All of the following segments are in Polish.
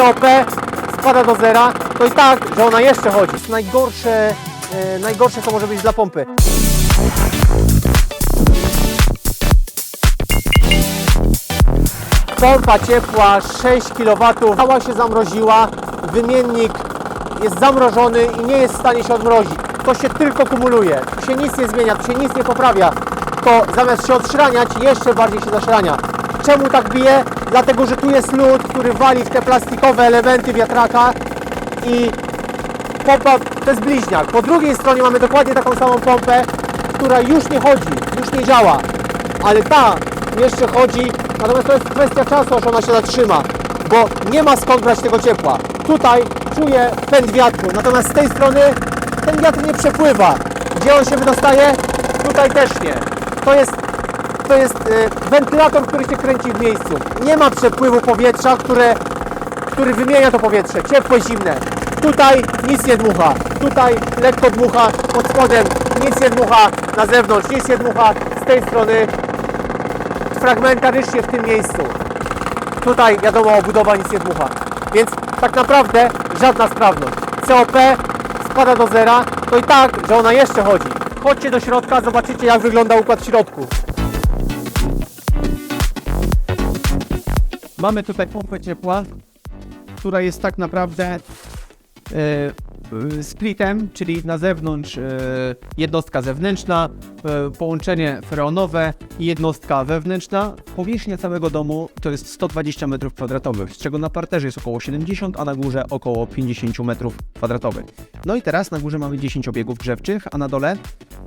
COP spada do zera, to i tak, że ona jeszcze chodzi. Najgorsze, e, najgorsze co może być dla pompy. Pompa ciepła 6 kW, cała się zamroziła, wymiennik jest zamrożony i nie jest w stanie się odmrozić. To się tylko kumuluje, tu się nic nie zmienia, tu się nic nie poprawia. To zamiast się odszraniać, jeszcze bardziej się zaszrania. Czemu tak bije? Dlatego, że tu jest lód, który wali w te plastikowe elementy wiatraka i pompa to jest bliźniak. Po drugiej stronie mamy dokładnie taką samą pompę, która już nie chodzi, już nie działa, ale ta jeszcze chodzi, natomiast to jest kwestia czasu, aż ona się zatrzyma, bo nie ma skąd brać tego ciepła. Tutaj czuję pęd wiatru, natomiast z tej strony ten wiatr nie przepływa. Gdzie on się wydostaje? Tutaj też nie. To jest to jest y, wentylator, który się kręci w miejscu. Nie ma przepływu powietrza, które, który wymienia to powietrze, ciepłe, zimne. Tutaj nic nie dmucha, tutaj lekko dmucha, pod spodem nic nie dmucha, na zewnątrz nic nie dmucha, z tej strony fragmentarycznie w tym miejscu. Tutaj wiadomo, obudowa nic nie dmucha. Więc tak naprawdę żadna sprawność. COP spada do zera, to i tak, że ona jeszcze chodzi. Chodźcie do środka, zobaczycie jak wygląda układ w środku. Mamy tutaj pompę ciepła, która jest tak naprawdę e, splitem, czyli na zewnątrz e, jednostka zewnętrzna, połączenie freonowe i jednostka wewnętrzna. Powierzchnia całego domu to jest 120 m2, z czego na parterze jest około 70, a na górze około 50 m2. No i teraz na górze mamy 10 obiegów grzewczych, a na dole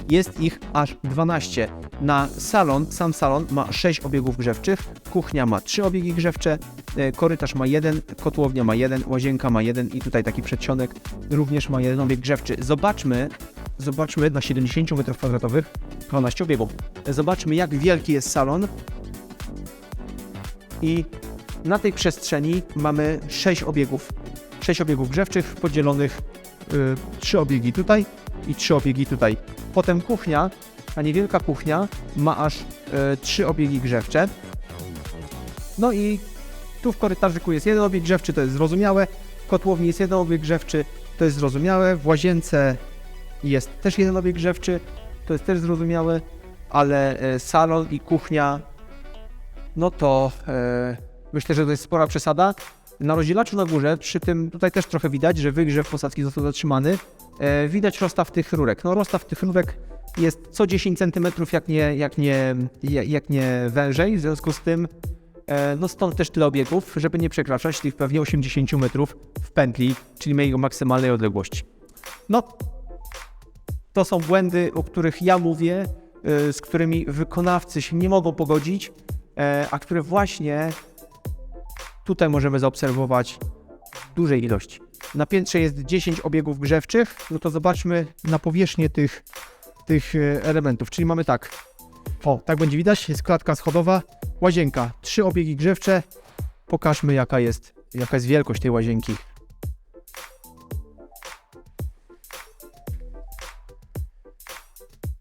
jest ich aż 12. Na salon, sam salon ma 6 obiegów grzewczych, kuchnia ma 3 obiegi grzewcze, e, korytarz ma jeden, kotłownia ma jeden, łazienka ma jeden i tutaj taki przedsionek również ma jeden obieg grzewczy. Zobaczmy, zobaczmy na 70 m2 12 obiegów. Zobaczmy jak wielki jest salon i na tej przestrzeni mamy 6 obiegów. 6 obiegów grzewczych podzielonych y, 3 obiegi tutaj i 3 obiegi tutaj. Potem kuchnia, ta niewielka kuchnia ma aż y, 3 obiegi grzewcze. No i tu w korytarzyku jest jeden obieg grzewczy, to jest zrozumiałe. W kotłowni jest jeden obieg grzewczy, to jest zrozumiałe. W łazience jest też jeden obieg grzewczy, to jest też zrozumiałe. Ale e, salon i kuchnia no to e, myślę, że to jest spora przesada. Na rozdzielaczu na górze, przy tym tutaj też trochę widać, że wygrzew posadzki został zatrzymany. E, widać rozstaw tych rurek. No rozstaw tych rurek jest co 10 cm, jak nie, jak nie, ja- jak nie wężej, w związku z tym e, no stąd też tyle obiegów, żeby nie przekraczać tych pewnie 80 metrów w pętli, czyli mojej maksymalnej odległości. No, to są błędy, o których ja mówię, y, z którymi wykonawcy się nie mogą pogodzić, e, a które właśnie tutaj możemy zaobserwować w dużej ilości. Na piętrze jest 10 obiegów grzewczych, no to zobaczmy na powierzchnię tych, tych e, elementów. Czyli mamy tak, o, tak będzie widać, jest klatka schodowa, łazienka, trzy obiegi grzewcze. Pokażmy jaka jest, jaka jest wielkość tej łazienki.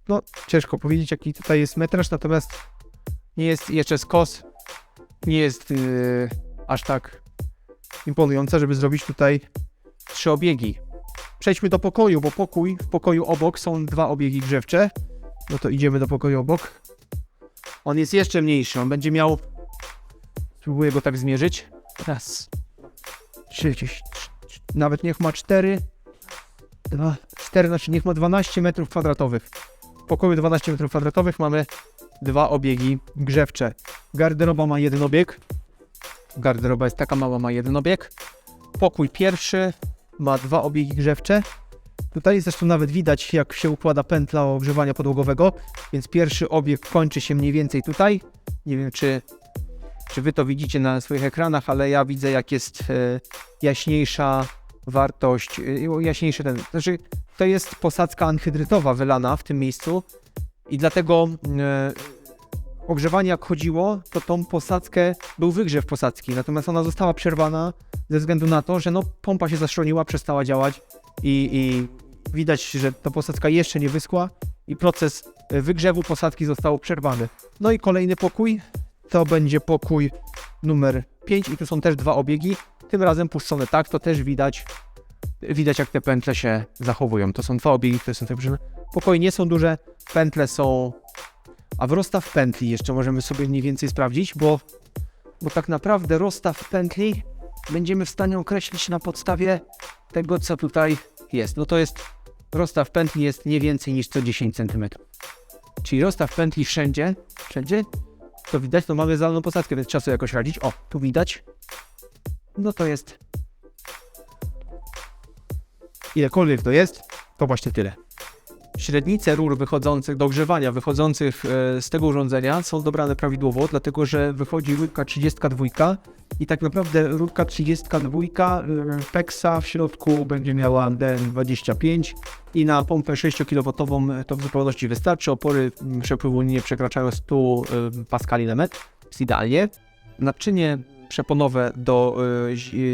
No, ciężko powiedzieć jaki tutaj jest metraż, natomiast nie jest jeszcze skos, nie jest yy, aż tak imponująca, żeby zrobić tutaj trzy obiegi. Przejdźmy do pokoju, bo pokój, w pokoju obok są dwa obiegi grzewcze. No to idziemy do pokoju obok. On jest jeszcze mniejszy, on będzie miał... Spróbuję go tak zmierzyć. Raz, trzy, nawet niech ma cztery, dwa, cztery, znaczy niech ma 12 metrów kwadratowych. Pokoju 12 metrów kwadratowych mamy dwa obiegi grzewcze. Garderoba ma jeden obieg. Garderoba jest taka mała, ma jeden obieg. Pokój pierwszy ma dwa obiegi grzewcze. Tutaj zresztą nawet widać, jak się układa pętla ogrzewania podłogowego, więc pierwszy obieg kończy się mniej więcej tutaj. Nie wiem, czy, czy wy to widzicie na swoich ekranach, ale ja widzę, jak jest e, jaśniejsza wartość, e, jaśniejszy ten. Znaczy, to jest posadzka anhydrytowa wylana w tym miejscu i dlatego e, ogrzewanie jak chodziło, to tą posadzkę, był wygrzew posadzki, natomiast ona została przerwana ze względu na to, że no, pompa się zaszczoniła, przestała działać i, i widać, że ta posadzka jeszcze nie wyschła i proces e, wygrzewu posadki został przerwany. No i kolejny pokój, to będzie pokój numer 5 i tu są też dwa obiegi. Tym razem puszczone tak, to też widać, widać jak te pętle się zachowują. To są dwa obiegi, które są tak przyjemne. Pokoje nie są duże, pętle są... A w rozstaw pętli jeszcze możemy sobie mniej więcej sprawdzić, bo, bo tak naprawdę rozstaw pętli będziemy w stanie określić na podstawie tego, co tutaj jest. No to jest, rozstaw pętli jest nie więcej niż co 10 cm. Czyli rozstaw pętli wszędzie, wszędzie, to widać, to mamy zdalną posadzkę, więc trzeba sobie jakoś radzić. O, tu widać. No to jest... Ilekolwiek to jest, to właśnie tyle. Średnice rur wychodzących do ogrzewania, wychodzących e, z tego urządzenia są dobrane prawidłowo, dlatego że wychodzi rurka 32 i tak naprawdę rurka 32 e, PEXA w środku będzie miała DN25 i na pompę 6 kW to w zupełności wystarczy. Opory przepływu nie przekraczają 100 y, paskali na metr, jest idealnie. Naczynie przeponowe do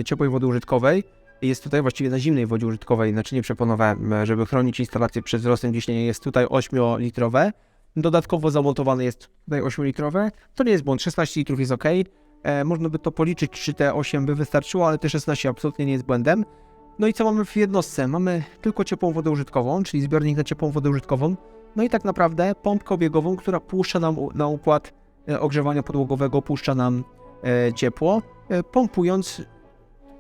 ciepłej wody użytkowej jest tutaj właściwie na zimnej wodzie użytkowej naczynie przeponowe, żeby chronić instalację przed wzrostem ciśnienia jest tutaj 8-litrowe. Dodatkowo zamontowane jest tutaj 8-litrowe. To nie jest błąd, 16 litrów jest ok. E, można by to policzyć, czy te 8 by wystarczyło, ale te 16 absolutnie nie jest błędem. No i co mamy w jednostce? Mamy tylko ciepłą wodę użytkową, czyli zbiornik na ciepłą wodę użytkową. No i tak naprawdę pompkę obiegową, która puszcza nam na układ e, ogrzewania podłogowego, puszcza nam e, ciepło, pompując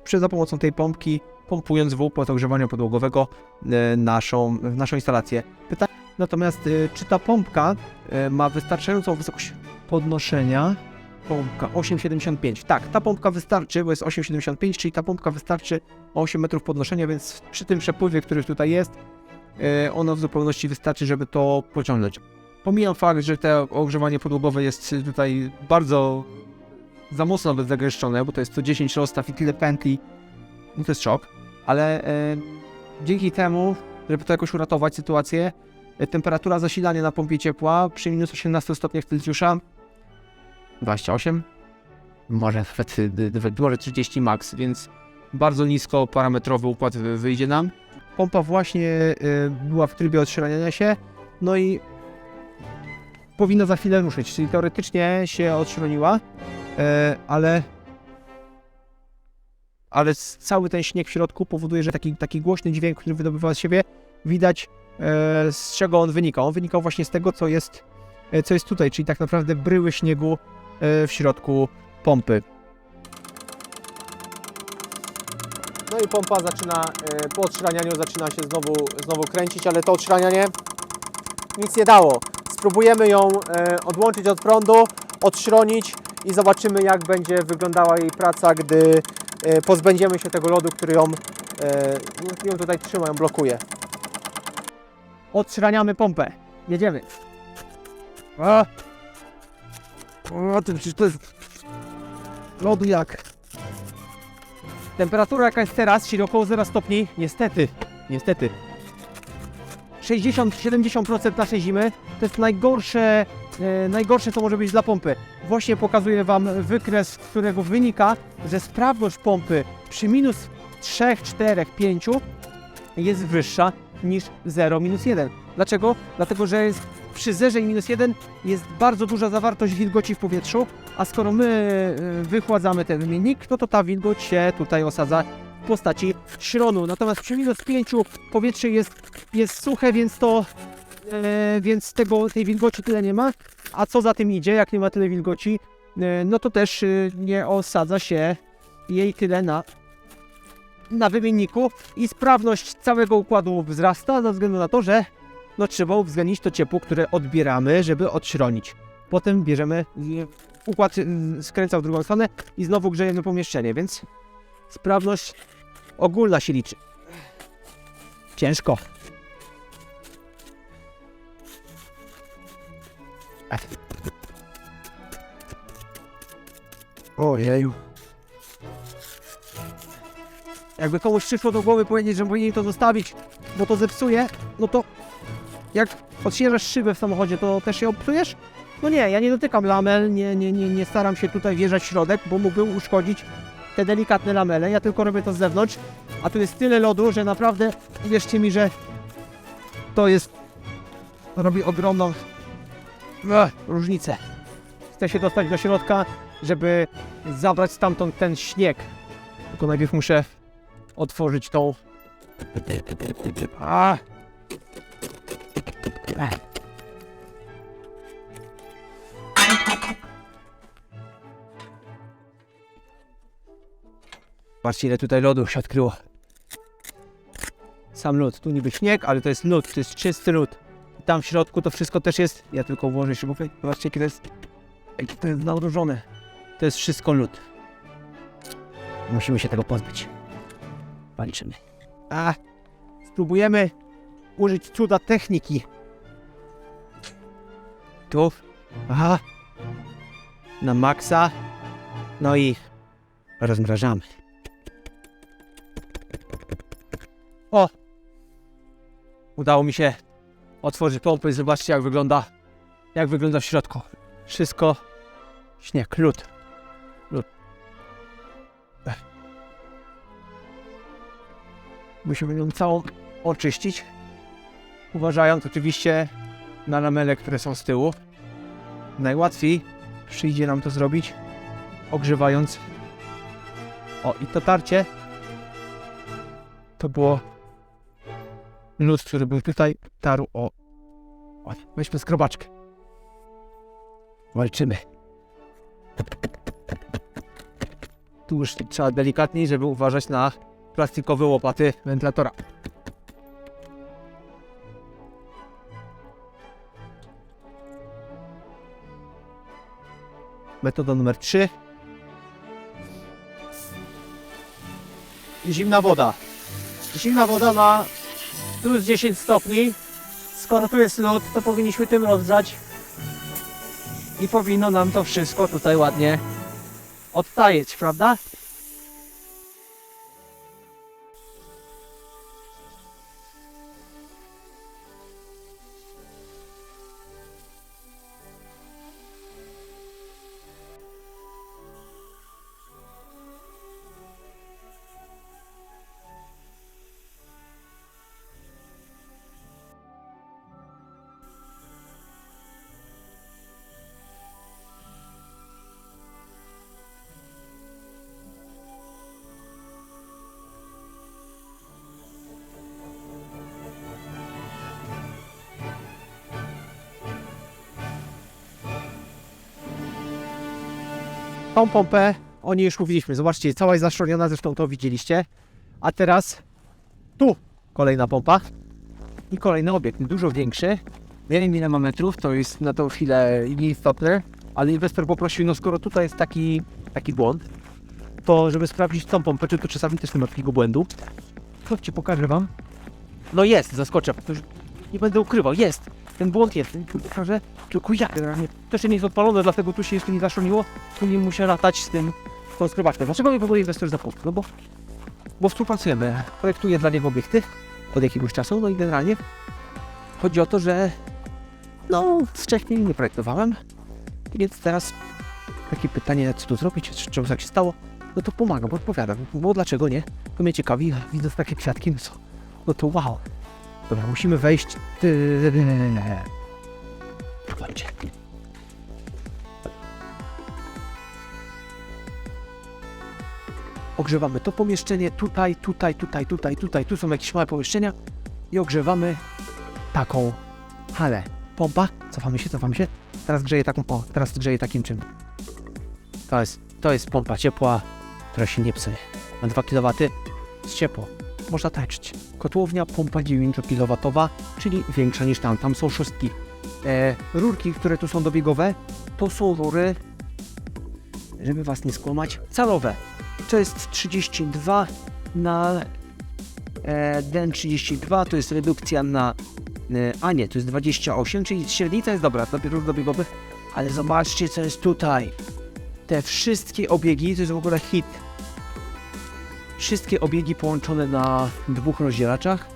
przy za pomocą tej pompki, pompując w układ ogrzewania podłogowego e, naszą, naszą instalację. Pytanie natomiast, e, czy ta pompka e, ma wystarczającą wysokość podnoszenia? Pompka 8,75. Tak, ta pompka wystarczy, bo jest 8,75, czyli ta pompka wystarczy o 8 metrów podnoszenia, więc przy tym przepływie, który tutaj jest, ono w zupełności wystarczy, żeby to pociągnąć. Pomijam fakt, że to ogrzewanie podłogowe jest tutaj bardzo za mocno nawet zagęszczone, bo to jest 110 rozstaw i tyle pętli, no to jest szok, ale e, dzięki temu, żeby to jakoś uratować sytuację, e, temperatura zasilania na pompie ciepła przy minus 18 stopniach Celsjusza 28, może nawet, y, może 30 max, więc bardzo nisko parametrowy układ wy- wyjdzie nam. Pompa właśnie y, była w trybie odśredniania się, no i powinna za chwilę ruszyć, czyli teoretycznie się odśrodniła, e, ale ale cały ten śnieg w środku powoduje, że taki, taki głośny dźwięk, który wydobywa z siebie, widać e, z czego on wynika. On wynikał właśnie z tego, co jest, e, co jest tutaj, czyli tak naprawdę bryły śniegu e, w środku pompy. No i pompa zaczyna, e, po odszranianiu zaczyna się znowu, znowu kręcić, ale to odszranianie nic nie dało. Spróbujemy ją e, odłączyć od prądu, odszronić i zobaczymy jak będzie wyglądała jej praca, gdy e, pozbędziemy się tego lodu, który ją, e, ją tutaj trzyma, ją blokuje. Odszraniamy pompę. Jedziemy. A, o, to, przecież to jest lodu jak. Temperatura jaka jest teraz, czyli około 0 stopni, niestety, niestety. 60-70% naszej zimy to jest najgorsze, najgorsze co może być dla pompy. Właśnie pokazuję Wam wykres, z którego wynika, że sprawność pompy przy minus 3, 4, 5 jest wyższa niż 0, minus 1. Dlaczego? Dlatego, że jest przy zerze i minus 1 jest bardzo duża zawartość wilgoci w powietrzu, a skoro my e, wychładzamy ten wymiennik, no to ta wilgoć się tutaj osadza w postaci śronu. Natomiast przy minus 5 powietrze jest, jest suche, więc to e, więc tego, tej wilgoci tyle nie ma. A co za tym idzie, jak nie ma tyle wilgoci, e, no to też e, nie osadza się jej tyle na na wymienniku i sprawność całego układu wzrasta ze względu na to, że no, trzeba uwzględnić to ciepło, które odbieramy, żeby odśronić. Potem bierzemy, układ y, skręca w drugą stronę i znowu grzejemy pomieszczenie, więc sprawność ogólna się liczy. Ciężko. Ojeju. Jakby komuś przyszło do głowy powiedzieć, że powinien to zostawić, bo to zepsuje, no to jak odśnieżasz szybę w samochodzie, to też się obsujesz? No nie, ja nie dotykam lamel, nie, nie, nie, nie staram się tutaj wjeżdżać w środek, bo mógłbym uszkodzić te delikatne lamele, ja tylko robię to z zewnątrz, a tu jest tyle lodu, że naprawdę, wierzcie mi, że to jest, robi ogromną Ech, różnicę. Chcę się dostać do środka, żeby zabrać stamtąd ten śnieg, Tylko najpierw muszę otworzyć tą... A! Ech. Patrzcie ile tutaj lodu się odkryło. Sam lód, tu niby śnieg, ale to jest lód, to jest czysty lód. Tam w środku to wszystko też jest, ja tylko włożę śrubkę, zobaczcie jakie to jest, jakie to jest zamrożone. To jest wszystko lód. Musimy się tego pozbyć. Walczymy. A, spróbujemy użyć cuda techniki. Tu, aha, na maksa, no i rozmrażamy. O! Udało mi się otworzyć pompę i zobaczcie jak wygląda, jak wygląda w środku. Wszystko śnieg, lód. Lód. Musimy ją całą oczyścić. Uważając oczywiście na lamele, które są z tyłu. Najłatwiej przyjdzie nam to zrobić ogrzewając. O, i to tarcie to było lód, który był tutaj, tarł o... o weźmy skrobaczkę. Walczymy. Tu już trzeba delikatniej, żeby uważać na plastikowe łopaty wentylatora. Metoda numer 3. Zimna woda. Zimna woda ma plus 10 stopni. Skoro tu jest lód, to powinniśmy tym rozgrzać. I powinno nam to wszystko tutaj ładnie odtajeć, prawda? Tą pompę, o niej już mówiliśmy. Zobaczcie, cała jest zaszczelniona, zresztą to widzieliście. A teraz tu kolejna pompa i kolejny obiekt, dużo większy. Nie wiem ile ma metrów, to jest na tą chwilę nieistotne, ale inwestor poprosił, no skoro tutaj jest taki, taki błąd, to żeby sprawdzić tą pompę, czy to czasami też nie ma takiego błędu. Chodźcie, pokażę wam. No jest, zaskoczę, nie będę ukrywał, jest. Ten błąd jest, pokażę, tylko ja generalnie. Też nie jest odpalone, dlatego tu się jeszcze nie zaszoniło, tu nie muszę latać z tym, tą. Dlaczego mi w ogóle inwestor zapomniał? No bo, bo współpracujemy, projektuję dla niego obiekty od jakiegoś czasu, no i generalnie chodzi o to, że no wcześniej nie projektowałem, więc teraz takie pytanie, co tu zrobić, czy czemu tak się stało, no to pomagam, odpowiadam, bo dlaczego nie? To mnie ciekawi, widząc takie kwiatki, no co, no to wow. Dobra, musimy wejść. Chodźcie. Ogrzewamy to pomieszczenie tutaj, tutaj, tutaj, tutaj, tutaj. Tu są jakieś małe pomieszczenia i ogrzewamy taką halę. Pompa, cofamy się, cofamy się. Teraz grzeje taką, o, teraz grzeje takim czym. To jest, to jest pompa ciepła, która się nie psuje. Ma 2 kW, jest ciepło można tańczyć. Kotłownia pompa 9 kW, czyli większa niż tam. Tam są szóstki. E, rurki, które tu są dobiegowe, to są rury, żeby Was nie skłamać, calowe. To jest 32 na e, den 32, to jest redukcja na e, a nie, to jest 28, czyli średnica jest dobra, dla rur dobiegowych, ale zobaczcie co jest tutaj. Te wszystkie obiegi, to jest w ogóle hit wszystkie obiegi połączone na dwóch rozdzielaczach,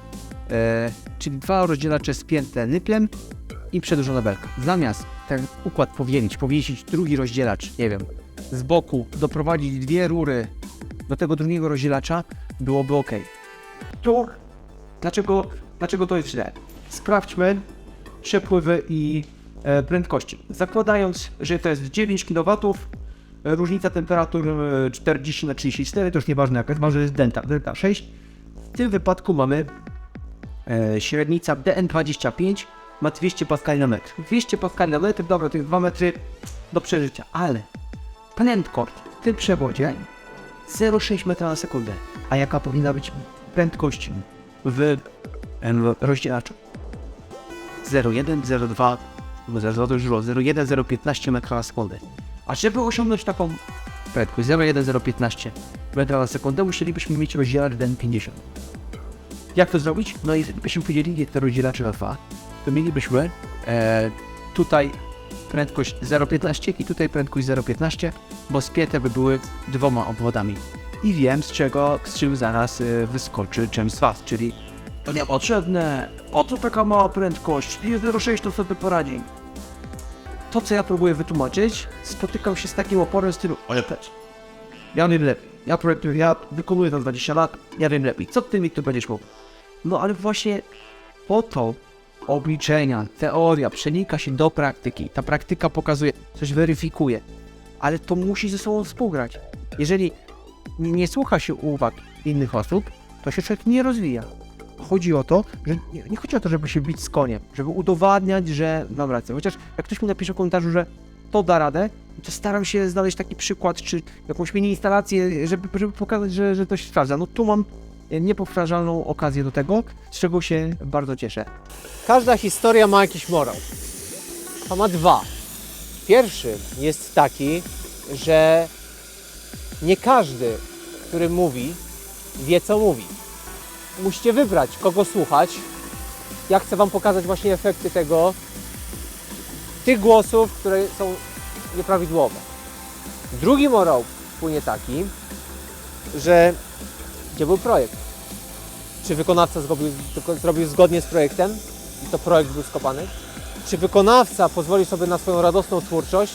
e, czyli dwa rozdzielacze spięte nyplem i przedłużona belka. Zamiast ten układ powielić, powiesić drugi rozdzielacz, nie wiem, z boku, doprowadzić dwie rury do tego drugiego rozdzielacza, byłoby ok. Tu, dlaczego, dlaczego to jest źle? Sprawdźmy przepływy i e, prędkości. Zakładając, że to jest 9 kW, Różnica temperatur e, 40 na 34, to już nieważne jaka jest, ważne jest delta, delta 6. W tym wypadku mamy e, średnica DN25 ma 200 paskali na metr. 200 paskali na metr, dobra, to jest 2 metry do przeżycia, ale prędkość w tym przewodzie 0,6 metra na sekundę. A jaka powinna być prędkość w rozdzielaczu? 0,1, 0,2, 0,2 to już było, 0,1, 0,15 metra na sekundę. A żeby osiągnąć taką prędkość 0,1, 0,15 metra na sekundę, musielibyśmy mieć rozdzielacz DN50. Jak to zrobić? No jeżeli byśmy podzielili te rozdzielacze na dwa, to mielibyśmy e, tutaj prędkość 0,15 i tutaj prędkość 0,15, bo spięte by były dwoma obwodami. I wiem z czego, z czym zaraz e, wyskoczy z Was, czyli to niepotrzebne, oto taka mała prędkość, i 0,6 to sobie poradzi. To co ja próbuję wytłumaczyć, spotykam się z takim oporem w stylu, ja też. Ja wiem lepiej. Ja, projektuję, ja wykonuję to 20 lat, ja wiem lepiej. Co ty mi tu będziesz mówił? No ale właśnie po to obliczenia, teoria przenika się do praktyki. Ta praktyka pokazuje, coś weryfikuje, ale to musi ze sobą współgrać. Jeżeli nie słucha się uwag innych osób, to się człowiek nie rozwija. Chodzi o to, że nie, nie chodzi o to, żeby się bić z koniem, żeby udowadniać, że dobra, co, chociaż jak ktoś mi napisze w komentarzu, że to da radę, to staram się znaleźć taki przykład, czy jakąś mini instalację, żeby, żeby pokazać, że, że to się sprawdza. No tu mam niepowtarzalną okazję do tego, z czego się bardzo cieszę. Każda historia ma jakiś morał. To ma dwa. Pierwszy jest taki, że nie każdy, który mówi, wie co mówi. Musicie wybrać, kogo słuchać. Ja chcę Wam pokazać właśnie efekty tego, tych głosów, które są nieprawidłowe. Drugi morał płynie taki, że gdzie był projekt? Czy wykonawca zrobił, zrobił zgodnie z projektem i to projekt był skopany? Czy wykonawca pozwoli sobie na swoją radosną twórczość,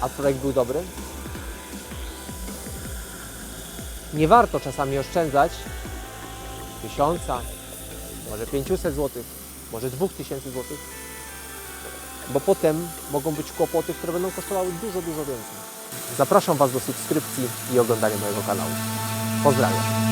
a projekt był dobry? Nie warto czasami oszczędzać tysiąca, może 500 zł, może 2000 zł, bo potem mogą być kłopoty, które będą kosztowały dużo, dużo więcej. Zapraszam Was do subskrypcji i oglądania mojego kanału. Pozdrawiam.